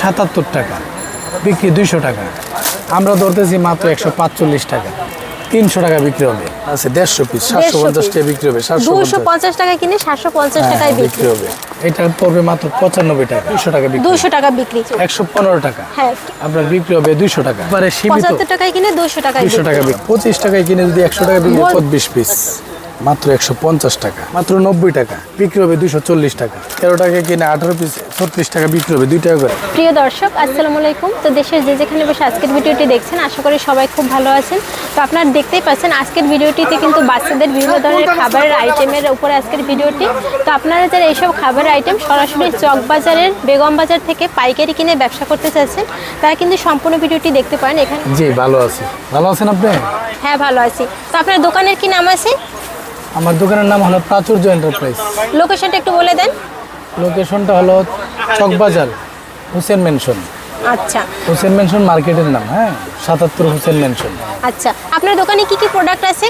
সাতাত্তর টাকা বিক্রি দুইশো টাকা। আমরা ধরতেছি মাত্র একশো পাঁচচল্লিশ টাকা। তিনশো টাকা বিক্রি হবে। আছে দেড়শো পিস সাতশো পঞ্চাশ টাকা বিক্রি হবে সাতশো দুশো পঞ্চাশ টাকা কিনে সাতশো পঞ্চাশ টাকায় হ্যাঁ, বিক্রি বিক্রি। হবে। এটা পড়বে মাত্র পঁচানব্বই টাকা দুশো টাকা বিক্রি। দুশো টাকা বিক্রি। একশো পনেরো টাকা। হ্যাঁ। আপনার বিক্রি হবে দুইশো টাকা। এবারে সীমিত। পঁচাত্তর টাকায় কিনে দুশো টাকায় দুইশো টাকা বিক্রি। পঁচিশ টাকায় কিনে যদি একশো টাকা বিক্রি চব্বিশ পিস মাত্র একশো পঞ্চাশ টাকা মাত্র নব্বই টাকা বিক্রি হবে দুইশো চল্লিশ টাকা। তেরো টাকা কিনে আঠারো পিস ছত্রিশ টাকা বিক্রি হবে দুই টাকা করে। প্রিয় দর্শক আসসালামু আলাইকুম। তো দেশের যে যেখানে বসে আজকের ভিডিওটি দেখছেন আশা করি সবাই খুব ভালো আছেন। তো আপনারা দেখতেই পাচ্ছেন আজকের ভিডিওটিতে কিন্তু বাচ্চাদের বিভিন্ন ধরনের খাবারের আইটেমের উপরে আজকের ভিডিওটি। তো আপনারা যারা এইসব খাবারের আইটেম সরাসরি চক বাজারের বেগম বাজার থেকে পাইকারি কিনে ব্যবসা করতে চাচ্ছেন তারা কিন্তু সম্পূর্ণ ভিডিওটি দেখতে পারেন এখানে। জি ভালো আছি। ভালো আছেন আপনি? হ্যাঁ ভালো আছি। তো আপনার দোকানের কি নাম আছে? আমার দোকানের নাম হলো প্রাচুর্য এন্টারপ্রাইজ। লোকেশনটা একটু বলে দেন। লোকেশনটা হলো চকবাজার হুসেন মেনশন আচ্ছা। হুসেন মেনশন মার্কেটের নাম হ্যাঁ? সাতাত্তর হুসেন মেনশন আচ্ছা আপনার দোকানে কি কি প্রোডাক্ট আছে?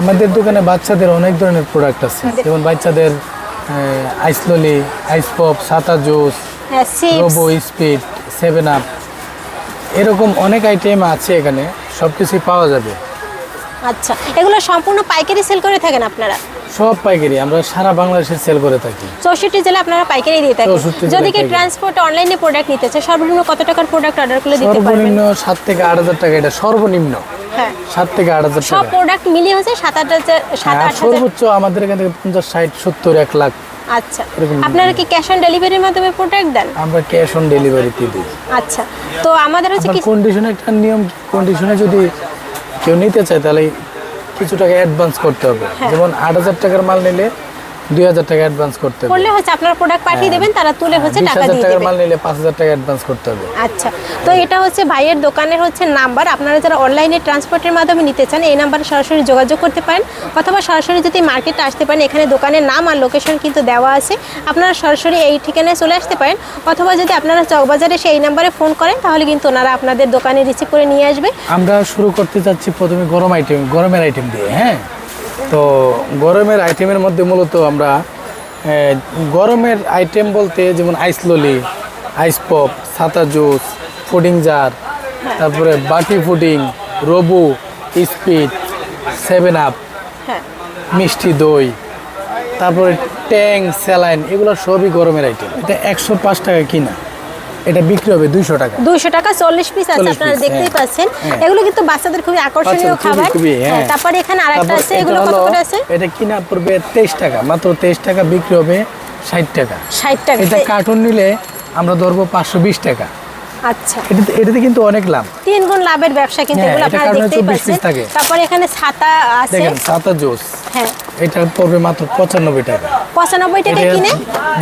আমাদের দোকানে বাচ্চাদের অনেক ধরনের প্রোডাক্ট আছে। যেমন বাচ্চাদের আইস ললি আইস পপ সাতা জুস রোবো স্পিড সেভেন আপ এরকম অনেক আইটেম আছে এখানে সব কিছুই পাওয়া যাবে। আচ্ছা এগুলো সম্পূর্ণ পাইকারি সেল করে থাকেন আপনারা? সব পাইকারি আমরা সারা বাংলাদেশে সেল করে থাকি। চৌষট্টি জেলা আপনারা পাইকারি দিয়ে থাকেন। যদি কি ট্রান্সপোর্ট অনলাইনে প্রোডাক্ট নিতে চায় সর্বনিম্ন কত টাকার প্রোডাক্ট অর্ডার করলে দিতে পারবেন? সর্বনিম্ন সাত থেকে আট হাজার টাকা এটা সর্বনিম্ন। হ্যাঁ। সাত থেকে আট হাজার সব প্রোডাক্ট মিলিয়ে হচ্ছে সাত আট হাজার সাত আর আট হাজার। সর্বোচ্চ আমাদের এখান থেকে পঞ্চাশ ষাট সত্তর এক লাখ। আচ্ছা। আপনারা কি ক্যাশ অন ডেলিভারির মাধ্যমে প্রোডাক্ট দেন? আমরা ক্যাশ অন ডেলিভারিতে দিই। আচ্ছা। তো আমাদের হচ্ছে কি কন্ডিশনে একটা নিয়ম কন্ডিশনে যদি কেউ নিতে চায় তাহলে কিছু টাকা অ্যাডভান্স করতে হবে হ্যাঁ। যেমন আট হাজার টাকার মাল নিলে দুই হাজার টাকা অ্যাডভান্স করতে হবে। করলে হচ্ছে আপনার প্রোডাক্ট পাঠিয়ে দেবেন তারা তুলে হচ্ছে টাকা দিয়ে টাকার মাল নিলে পাঁচ হাজার টাকা অ্যাডভান্স করতে হবে। আচ্ছা তো এটা হচ্ছে ভাইয়ের দোকানের হচ্ছে নাম্বার আপনারা যারা অনলাইনে ট্রান্সপোর্টের মাধ্যমে নিতে চান এই নাম্বারে সরাসরি যোগাযোগ করতে পারেন অথবা সরাসরি যদি মার্কেটে আসতে পারেন এখানে দোকানের নাম আর লোকেশন কিন্তু দেওয়া আছে। আপনারা সরাসরি এই ঠিকানায় চলে আসতে পারেন অথবা যদি আপনারা চকবাজারে এসে এই নাম্বারে ফোন করেন তাহলে কিন্তু ওনারা আপনাদের দোকানে রিসিভ করে নিয়ে আসবে। আমরা শুরু করতে চাচ্ছি প্রথমে গরম আইটেম গরমের আইটেম দিয়ে হ্যাঁ? তো গরমের আইটেমের মধ্যে মূলত আমরা গরমের আইটেম বলতে যেমন আইস ললি আইস পপ ছাতা জুস ফুডিং জার তারপরে বাটি ফুডিং রবু স্পিড সেভেন আপ হ্যাঁ। মিষ্টি দই তারপরে ট্যাং স্যালাইন এগুলো সবই গরমের আইটেম। এটা একশো পাঁচ টাকা কিনা। এটা বিক্রি হবে দুইশো টাকা। দুইশো টাকা চল্লিশ পিস আছে আপনারা দেখতেই হ্যাঁ। পাচ্ছেন। হ্যাঁ। এগুলো কিন্তু বাচ্চাদের খুবই আকর্ষণীয় খাবার। হ্যাঁ। তারপরে এখানে আরেকটা আছে এগুলো কত করে আছে? এটা কিনা পড়বে তেইশ টাকা মাত্র তেইশ টাকা বিক্রি হবে ষাট টাকা। ষাট টাকা। এটা কার্টুন নিলে আমরা ধরবো পাঁচশো বিশ টাকা। আচ্ছা। এটাতে এটাতে কিন্তু অনেক লাভ। তিন গুণ লাভের ব্যবসা কিন্তু এগুলো আপনারা দেখতেই পাচ্ছেন। তারপরে এখানে ছাতা আছে। দেখেন সাতা জোস। হ্যাঁ। এটা পড়বে মাত্র পঁচানব্বই টাকা। পঁচানব্বই টাকা কিনে?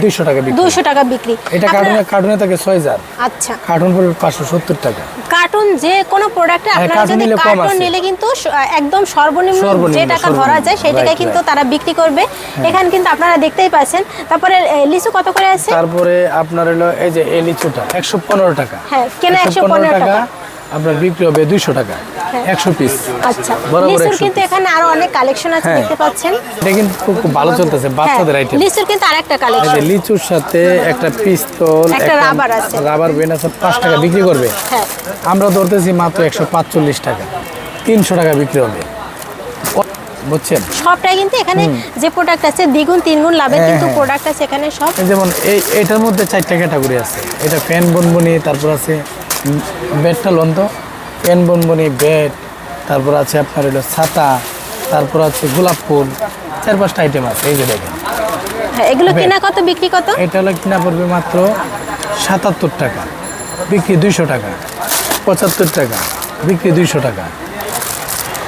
দুইশো টাকা বিক্রি। দুশো টাকা বিক্রি। এটা আপনারা- কার্টুনে কার্টুনে থাকে ছয় হাজার। আচ্ছা। কার্টুন পড়বে পাঁচশো সত্তর টাকা। কার্টুন যে কোনো প্রোডাক্টে হ্যাঁ, আপনারা যদি কার্টুন নিলে কিন্তু একদম সর্বনিম্ন যে টাকা ধরা যায় সেই কিন্তু তারা বিক্রি করবে। এখানে কিন্তু আপনারা দেখতেই পাচ্ছেন। তারপরে লিচু কত করে আছে? তারপরে আপনার হলো এই যে এই লিচুটা একশো পনেরো টাকা। হ্যাঁ, কেনা 115 টাকা। আপনার বিক্রি হবে দুইশো টাকা হ্যাঁ। একশো পিস আচ্ছা বরাবর কিন্তু এখানে আরও অনেক কালেকশন আছে হ্যাঁ। দেখতে পাচ্ছেন। এটা কিন্তু খুব খুব ভালো চলতেছে বাচ্চাদের হ্যাঁ, আইটেম লিচুর কিন্তু আরেকটা কালেকশন যে লিচুর সাথে একটা পিস্তল একটা রাবার আছে। রাবার বেন আছে পাঁচ টাকা বিক্রি করবে? হ্যাঁ। আমরা ধরতেছি মাত্র একশো পাঁচচল্লিশ টাকা তিনশো টাকা বিক্রি হবে। বুঝছেন? সবটাই কিন্তু এখানে যে প্রোডাক্ট আছে দ্বিগুণ তিনগুণ কিন্তু। প্রোডাক্ট আছে এখানে সব। যেমন এই এটার মধ্যে চারটা ক্যাটাগরি আছে। এটা ফ্যান বনবনি তারপর আছে বেডটা লন্ত ফ্যান বনবনি বেড তারপর আছে আপনার হলো ছাতা তারপর আছে গোলাপ ফুল চার পাঁচটা আইটেম আছে এই যে দেখেন। হ্যাঁ এগুলো। কেনা কত বিক্রি কত? এটা হলো কিনা পড়বে মাত্র সাতাত্তর টাকা বিক্রি দুইশো টাকা পঁচাত্তর টাকা বিক্রি দুইশো টাকা।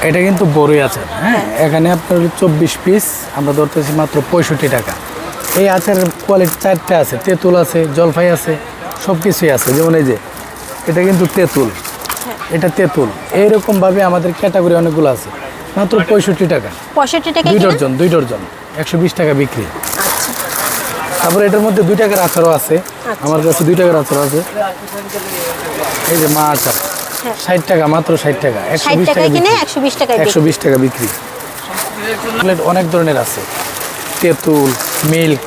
এটা কিন্তু বড়ই আচার হ্যাঁ? এখানে আপনার চব্বিশ পিস আমরা ধরতেছি মাত্র পঁয়ষট্টি টাকা। এই আচারের কোয়ালিটি চারটে আছে তেঁতুল আছে জলফাই আছে সব কিছুই আছে। যেমন এই যে এটা কিন্তু তেঁতুল। এটা তেঁতুল। এইরকমভাবে আমাদের ক্যাটাগরি অনেকগুলো আছে। মাত্র পঁয়ষট্টি টাকা। পঁয়ষট্টি টাকা দুই ডর্জন দুই ডর্জন একশো বিশ টাকা বিক্রি। তারপরে এটার মধ্যে দুই টাকার আচারও আছে। আমার কাছে দুই টাকার আচার আছে। এই যে মা আচার। হ্যাঁ। ষাট টাকা মাত্র ষাট টাকা। একশো বিশ টাকা বিক্রি। একশো বিশ টাকা বিক্রি। অনেক ধরনের আছে। তেঁতুল মিল্ক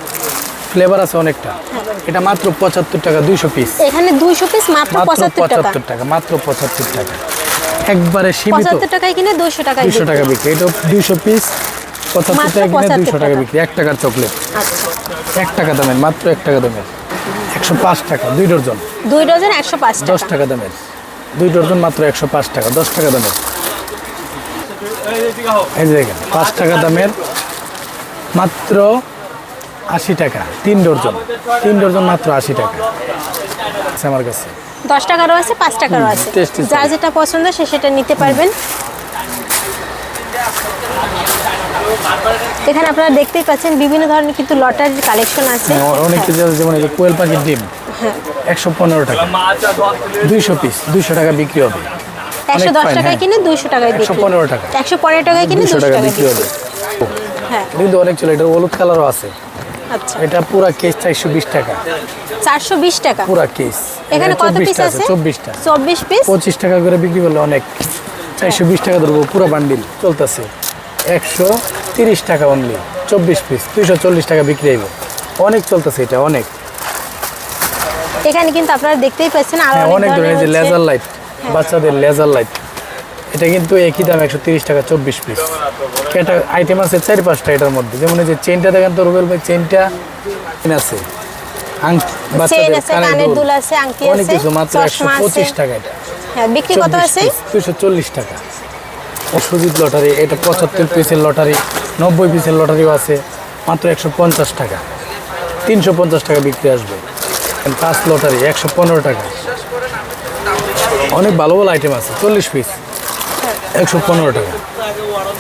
ফ্লেভার আছে অনেকটা। এটা মাত্র পঁচাত্তর টাকা দুইশো পিস এখানে দুইশো পিস মাত্র পঁচাত্তর টাকা। মাত্র পঁচাত্তর টাকা। একবারে সীমিত। পঁচাত্তর টাকায় কিনে দুইশো টাকায় দুইশো বিক্রি। টাকা বিক্রি। এটা দুইশো পিস পঁচাত্তর টাকা কিনে 75 দুইশো টাকা টাকা। বিক্রি। এক টাকার চকলেট আচ্ছা। এক টাকা দামের মাত্র এক টাকা দামের। একশো পাঁচ টাকা দুই ডজন। দুই ডজন একশো পাঁচ দশ টাকা টাকা দামের। দুই ডজন মাত্র একশো পাঁচ টাকা দশ টাকা দামের। এই যে পাঁচ টাকা দামের। মাত্র আশি টাকা তিন ডর্জন তিন ডজন মাত্র আশি টাকা। আছে আমার কাছে। দশ টাকারও আছে পাঁচ টাকারও আছে। যার যেটা পছন্দ সে সেটা নিতে পারবেন। এখানে আপনারা দেখতেই পাচ্ছেন বিভিন্ন ধরনের কিন্তু লটারির কালেকশন আছে। অনেক কিছু আছে যেমন এই যে কোয়েল পাখির ডিম হ্যাঁ। একশো পনেরো টাকা। দুইশো পিস দুইশো টাকা বিক্রি হবে। একশো দশ টাকায় হ্যাঁ। কিনে দুইশো টাকায় একশো পনেরো টাকা একশো পনেরো টাকায় কিনে দুশো টাকা বিক্রি হবে। হ্যাঁ। কিন্তু অনেক ছিল এটা হলুদ কালারও আছে। আচ্ছা। এটা পুরা কেস চারশো বিশ টাকা। চারশো বিশ টাকা? পুরা কেস এখানে কত পিস আছে? চব্বিশটা চব্বিশ পিস পঁচিশ টাকা করে বিক্রি করলে অনেক। চারশো বিশ টাকা ধরবো পুরো বান্ডিল চলতেছে। একশো তিরিশ টাকা অনলি চব্বিশ পিস দুইশো চল্লিশ টাকা বিক্রি হইব। অনেক চলতেছে এটা অনেক। এখানে কিন্তু আপনারা দেখতেই পাচ্ছেন আর হ্যাঁ অনেক ধরনের লেজার লাইট বাচ্চাদের লেজার লাইট এটা কিন্তু একই দাম একশো তিরিশ টাকা চব্বিশ পিস এটা আইটেম আছে চারি পাঁচটা এটার মধ্যে। যেমন এই যে চেনটা দেখেন তো রুবেল ভাই চেনটা আছে। বাচ্চাদের কানের কানের দুল। দুল আছে আংটি অনেক কিছু মাত্র একশো পঁচিশ টাকা এটা। হ্যাঁ বিক্রি কত আছে? দুশো চল্লিশ টাকা। সুজিত লটারি এটা পঁচাত্তর পিসের লটারি নব্বই পিসের লটারিও আছে মাত্র একশো পঞ্চাশ টাকা। তিনশো পঞ্চাশ টাকা বিক্রি আসবে। পাঁচ লটারি একশো পনেরো টাকা। অনেক ভালো ভালো আইটেম আছে চল্লিশ পিস একশো পনেরো টাকা।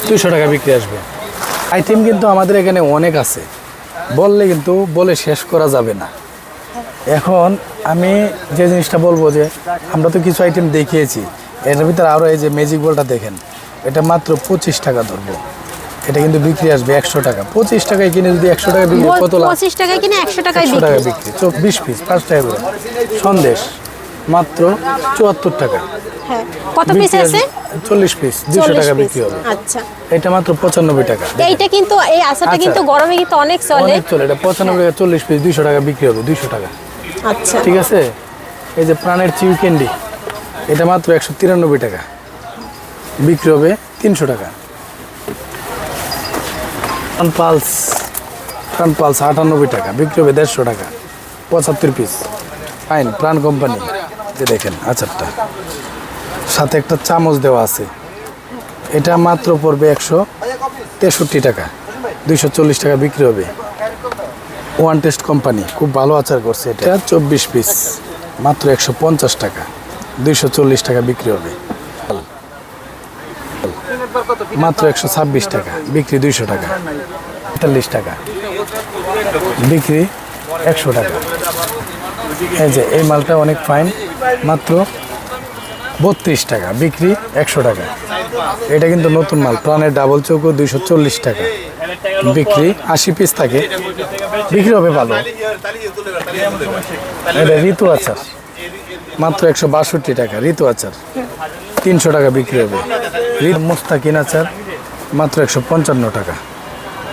দুশো টাকা বিক্রি আসবে। আইটেম কিন্তু আমাদের এখানে অনেক আছে। বললে কিন্তু বলে শেষ করা যাবে না। এখন আমি যে জিনিসটা বলব যে আমরা তো কিছু আইটেম দেখিয়েছি। এটার ভিতরে আরও এই যে ম্যাজিক বলটা দেখেন এটা মাত্র পঁচিশ টাকা ধরবো। এটা কিন্তু বিক্রি আসবে একশো টাকা। পঁচিশ টাকায় কিনে যদি একশো টাকা বিক্রি কত লাভ? পঁচিশ টাকায় কিনে একশো টাকায় বিক্রি। টাকা বিক্রি বিশ পিস পাঁচ টাকা করে। সন্দেশ। মাত্র চুয়াত্তর টাকা। হ্যাঁ কত পিস আছে? আসবে চল্লিশ পিস দুশো চল্লিশ টাকা বিক্রি হবে। আচ্ছা। এটা মাত্র পঁচানব্বই টাকা। এইটা কিন্তু এই আচারটা আচ্ছা। কিন্তু গরমে কিন্তু অনেক চলে। অনেক চলে এটা পঁচানব্বই টাকা চল্লিশ পিস দুশো টাকা বিক্রি হবে দুশো টাকা। আচ্ছা। ঠিক আছে? এই যে প্রাণের চিউ ক্যান্ডি এটা মাত্র একশো তিরানব্বই টাকা। বিক্রি হবে তিনশো টাকা। প্রাণ পালস প্রাণ পালস আটানব্বই টাকা বিক্রি হবে দেড়শো টাকা। পঁচাত্তর পিস ফাইন প্রাণ কোম্পানি যে দেখেন আচারটা। সাথে একটা চামচ দেওয়া আছে। এটা মাত্র পড়বে একশো তেষট্টি টাকা। দুইশো চল্লিশ টাকা বিক্রি হবে। ওয়ান টেস্ট কোম্পানি খুব ভালো আচার করছে এটা। চব্বিশ পিস মাত্র একশো পঞ্চাশ টাকা। দুইশো চল্লিশ টাকা বিক্রি হবে। মাত্র একশো ছাব্বিশ টাকা, বিক্রি দুইশো টাকা। তেতাল্লিশ টাকা, বিক্রি একশো টাকা। এই যে, এই মালটা অনেক ফাইন মাত্র বত্রিশ টাকা, বিক্রি একশো টাকা। এটা কিন্তু নতুন মাল, প্রাণের ডাবল চৌকো দুইশো চল্লিশ টাকা। বিক্রি আশি পিস থাকে। বিক্রি হবে ভালো। এটা ঋতু আচার। মাত্র একশো বাষট্টি টাকা, ঋতু আচার। তিনশো টাকা বিক্রি হবে। ঋত মোস্তাকিন আচার, মাত্র একশো পঞ্চান্ন টাকা।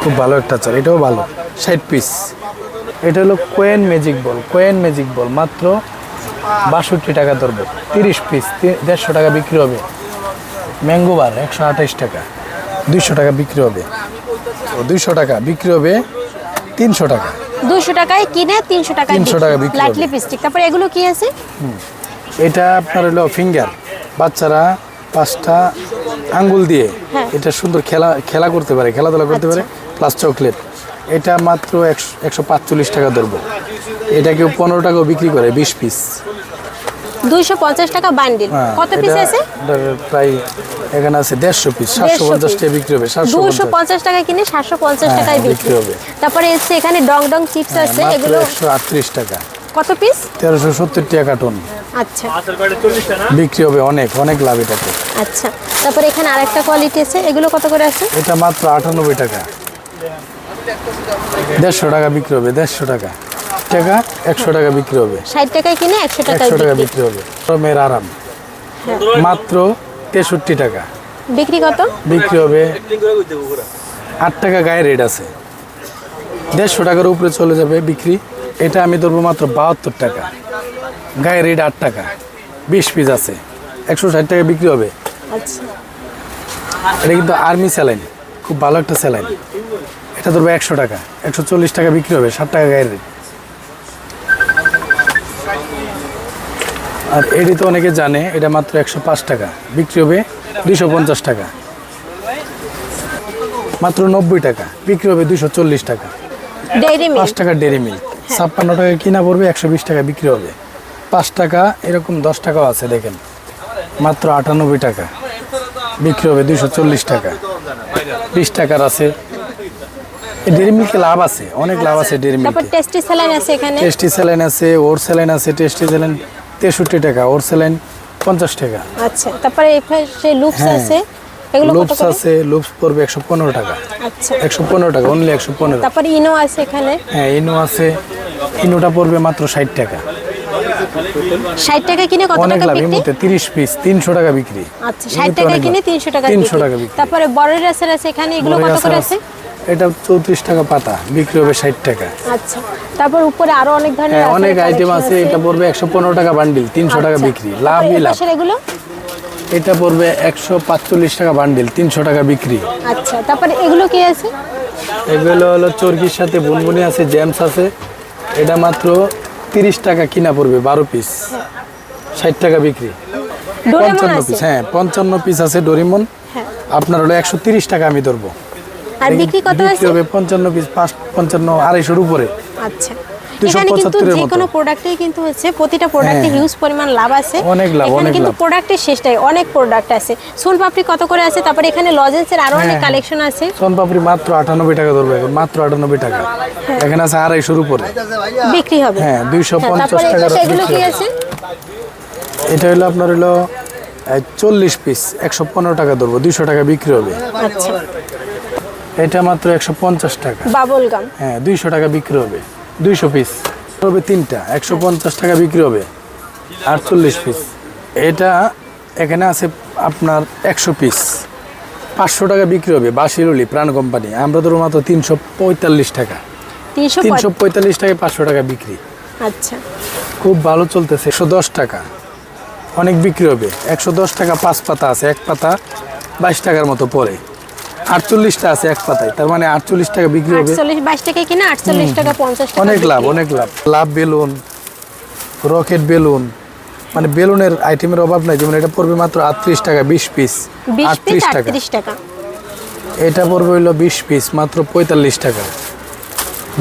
খুব ভালো একটা আচার, এটাও ভালো। ষাট পিস এটা হলো কোয়েন ম্যাজিক বল, কোয়েন ম্যাজিক বল, মাত্র বাষট্টি টাকা ধরবে। তিরিশ পিস দেড়শো টাকা বিক্রি হবে। ম্যাঙ্গো বার একশো আঠাইশ টাকা। দুইশো টাকা বিক্রি হবে। দুইশো টাকা বিক্রি হবে তিনশো টাকা। দুশো টাকায় কিনে তিনশো টাকায় 300 টাকা বিক্রি লাইট হবে। তারপরে এগুলো কি আছে? এটা আপনার হলো ফিঙ্গার বাচ্চারা পাঁচটা আঙ্গুল দিয়ে হ্যাঁ। এটা সুন্দর খেলা খেলা করতে পারে খেলাধুলা করতে পারে প্লাস চকলেট এটা মাত্র একশো একশো পাঁচচল্লিশ টাকা ধরবো। এটা কেউ পনেরো টাকাও বিক্রি করে বিশ পিস দুইশো পঞ্চাশ টাকা বান্ডিল কত পিস আছে? প্রায় এখানে আছে দেড়শো পিস সাতশো পঞ্চাশ টাকা বিক্রি হবে দুশো পঞ্চাশ। টাকা কিনে সাতশো পঞ্চাশ হ্যাঁ, টাকায় বিক্রি বিক্রি। হবে। তারপরে এসছে এখানে ডং ডং চিপস আছে এগুলো একশো আটত্রিশ টাকা। কত পিস তেরোশো সত্তর টাকা কার্টুন আচ্ছা। বিক্রি হবে অনেক অনেক লাভ এটাতে। আচ্ছা। তারপরে এখানে আরেকটা কোয়ালিটি আছে এগুলো কত করে আছে? এটা মাত্র আটানব্বই টাকা। দেড়শো টাকা বিক্রি হবে দেড়শো টাকা। টাকা একশো টাকা বিক্রি হবে। ষাট টাকায় কিনে একশো একশো টাকা বিক্রি। হবে। গরমের আরাম। মাত্র তেষট্টি টাকা। বিক্রি কত? বিক্রি হবে আট টাকা গায়ে রেট আছে। দেড়শো টাকার উপরে চলে যাবে বিক্রি। এটা আমি ধরবো মাত্র বাহাত্তর টাকা। গায়ের রেট আট টাকা। বিশ পিস আছে। একশো ষাট টাকা বিক্রি হবে। আচ্ছা। এটা কিন্তু আর্মি স্যালাইন। খুব ভালো একটা স্যালাইন। এটা ধরবো একশো টাকা। একশো চল্লিশ টাকা বিক্রি হবে ষাট টাকা গায়ের রেট। আর এটি তো অনেকে জানে এটা মাত্র একশো পাঁচ টাকা। বিক্রি হবে দুশো টাকা। মাত্র নব্বই টাকা। বিক্রি হবে দুশো চল্লিশ টাকা। পাঁচ টাকা ডেরি মিল্ক ছাপ্পান্ন টাকা কিনা পড়বে একশো বিশ টাকা বিক্রি হবে। পাঁচ টাকা এরকম দশ টাকাও আছে দেখেন। মাত্র আটানব্বই টাকা। বিক্রি হবে দুশো চল্লিশ টাকা। বিশ টাকার আছে। ডেরি মিল্কে লাভ আছে অনেক লাভ আছে ডেরি মিল্কে টেস্টি স্যালাইন আছে এখানে? টেস্টি স্যালাইন আছে ওর স্যালাইন আছে টেস্টি স্যালাইন তেষট্টি টাকা ওর স্যালাইন পঞ্চাশ টাকা। আচ্ছা তারপরে এই পাশে লুপস হ্যাঁ। আছে? এগুলো লুপস আছে লুপস পড়বে একশো পনেরো টাকা। আচ্ছা। একশো পনেরো টাকা অনলি একশো পনেরো। তারপরে ইনো আছে এখানে? হ্যাঁ ইনো আছে। ইনোটা পড়বে মাত্র ষাট টাকা। ষাট টাকা কিনে কত টাকা বিক্রি? মুহূর্তে তিরিশ পিস তিনশো টাকা বিক্রি। আচ্ছা ষাট টাকা কিনে তিনশো টাকা তিনশো বিক্রি। টাকা বিক্রি। তারপরে বড় রাসের আছে এখানে এগুলো কত করে আছে? এটা চৌত্রিশ টাকা পাতা বিক্রি হবে ষাট টাকা। আচ্ছা তারপর উপরে আরও অনেক ধরনের হ্যাঁ অনেক আইটেম আছে এটা পড়বে একশো পনেরো টাকা বান্ডিল তিনশো টাকা আচ্ছা। বিক্রি লাভই লাভ। এগুলো? এটা পড়বে একশো পাঁচচল্লিশ টাকা বান্ডিল তিনশো টাকা বিক্রি। আচ্ছা তারপরে এগুলো কি আছে? এগুলো হলো চর্কির সাথে বুনবুনি আছে জ্যামস আছে। এটা মাত্র তিরিশ টাকা কিনা পড়বে বারো পিস ষাট টাকা বিক্রি। পঞ্চান্ন পিস হ্যাঁ পঞ্চান্ন পিস আছে ডরিমন। হ্যাঁ। আপনার হলো একশো তিরিশ টাকা আমি ধরবো। আর বিক্রি কত আছে হবে পঞ্চান্ন পিস পাঁচ পঞ্চান্ন আড়াইশোর উপরে। আচ্ছা। এখানে কিন্তু যে কোনো প্রোডাক্টেই কিন্তু হচ্ছে প্রতিটা প্রোডাক্টে হ্যাঁ। হিউজ পরিমাণ লাভ আছে। অনেক লাভ, এখানে অনেক কিন্তু প্রোডাক্টের শেষটাই অনেক প্রোডাক্ট আছে। কত করে আছে? তারপরে এখানে লজেন্সের আরও অনেক হ্যাঁ। কালেকশন আছে। সোনপাপড়ি মাত্র আটানব্বই টাকা ধরবে এখন মাত্র আটানব্বই টাকা। এখানে আছে আড়াইশোর উপরে। বিক্রি হবে। হ্যাঁ দুইশো হ্যাঁ, পঞ্চাশ তারপরে কি আছে? এটা হলো আপনার হলো চল্লিশ পিস একশো পনেরো টাকা ধরবো দুইশো টাকা বিক্রি হবে। আচ্ছা। এটা মাত্র একশো পঞ্চাশ টাকা। Bubble gum. হ্যাঁ দুইশো টাকা বিক্রি হবে। দুইশো পিস হবে তিনটা একশো পঞ্চাশ টাকা বিক্রি হবে। আটচল্লিশ পিস এটা এখানে আছে আপনার একশো পিস পাঁচশো টাকা বিক্রি হবে বাসিরুলি প্রাণ কোম্পানি। আমরা ধরো মাত্র তিনশো পঁয়তাল্লিশ টাকা। তিনশো পঁয়তাল্লিশ টাকায় পাঁচশো টাকা বিক্রি। আচ্ছা। খুব ভালো চলতেছে একশো দশ টাকা। অনেক বিক্রি হবে। একশো দশ টাকা পাঁচ পাতা আছে এক পাতা বাইশ টাকার মতো পড়ে। আটচল্লিশটা আছে এক পাতায় তার মানে আটচল্লিশ টাকা বিক্রি হবে। বাইশ টাকা কিনা আটচল্লিশ টাকা পঞ্চাশ অনেক লাভ অনেক লাভ। লাভ বেলুন রকেট বেলুন মানে বেলুনের আইটেমের অভাব নাই যেমন এটা পড়বে মাত্র আটত্রিশ টাকা বিশ পিস। আটত্রিশ টাকা। এটা পড়বে হইল বিশ পিস মাত্র পঁয়তাল্লিশ টাকা।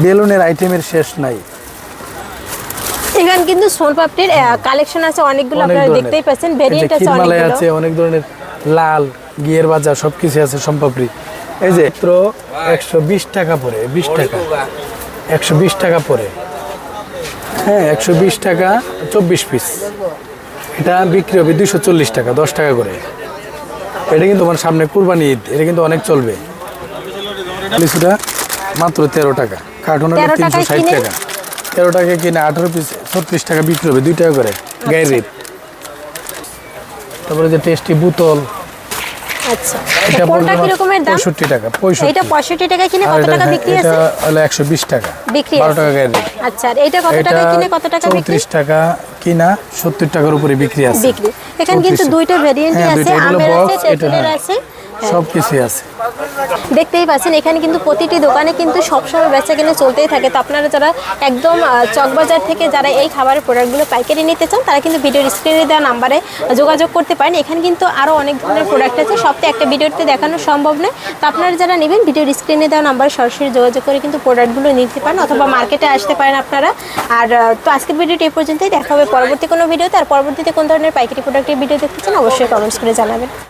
বেলুনের আইটেমের শেষ নাই। এখানে কিন্তু সোনপাপড়ির কালেকশন আছে অনেকগুলো অনেক আপনারা। দেখতেই পাচ্ছেন ভেরিয়েন্ট আছে অনেক ধরনের লাল গিয়ের বাজার সব কিছু আছে সম্পাপড়ি এই যে মাত্র একশো বিশ টাকা পরে বিশ টাকা। একশো বিশ টাকা পরে। হ্যাঁ একশো বিশ টাকা চব্বিশ পিস এটা বিক্রি হবে দুশো চল্লিশ টাকা দশ টাকা করে। এটা কিন্তু আমার সামনে কুরবানি ঈদ এটা কিন্তু অনেক চলবে। লিচুটা মাত্র তেরো টাকা কার্টুন হলো তিনশো ষাট টাকা। তেরো টাকা কিনে আঠারো পিস ছত্রিশ টাকা বিক্রি হবে দুই টাকা করে। গায়ের রেট তারপরে যে টেস্টি বোতল আচ্ছা। এটা কোনটা কি রকমের দাম? পঁয়ষট্টি টাকা পঁয়ষট্টি। এটা পঁয়ষট্টি টাকা কিনে কত টাকা বিক্রি আছে? এটা হলো একশো বিশ টাকা। বিক্রি বারো আছে। টাকা গায়ের আচ্ছা আর এটা কত টাকা কিনে কত টাকা বিক্রি? চৌত্রিশ টাকা কিনা সত্তর টাকার উপরে বিক্রি আছে। বিক্রি। এখানে কিন্তু দুইটা ভেরিয়েন্টই হ্যাঁ, আছে আমের আছে তেঁতুলের হ্যাঁ। আছে। হ্যাঁ। সব কিছুই আছে। দেখতেই পাচ্ছেন এখানে কিন্তু প্রতিটি দোকানে কিন্তু সবসময় বেচা কিনে চলতেই থাকে। তো আপনারা যারা একদম চকবাজার থেকে যারা এই খাবারের প্রোডাক্টগুলো পাইকারি নিতে চান তারা কিন্তু ভিডিওর স্ক্রিনে দেওয়া নাম্বারে যোগাযোগ করতে পারেন। এখানে কিন্তু আরও অনেক ধরনের প্রোডাক্ট আছে। সবটা একটা ভিডিওতে দেখানো সম্ভব নয়। তো আপনারা যারা নেবেন ভিডিওর স্ক্রিনে দেওয়া নাম্বারে সরাসরি যোগাযোগ করে কিন্তু প্রোডাক্টগুলো নিতে পারেন অথবা মার্কেটে আসতে পারেন আপনারা। আর তো আজকের ভিডিওটি এই পর্যন্তই। দেখা হবে পরবর্তী কোনো ভিডিওতে। আর পরবর্তীতে কোন ধরনের পাইকারি প্রোডাক্টের ভিডিও দেখতে চান অবশ্যই কমেন্টস করে জানাবেন।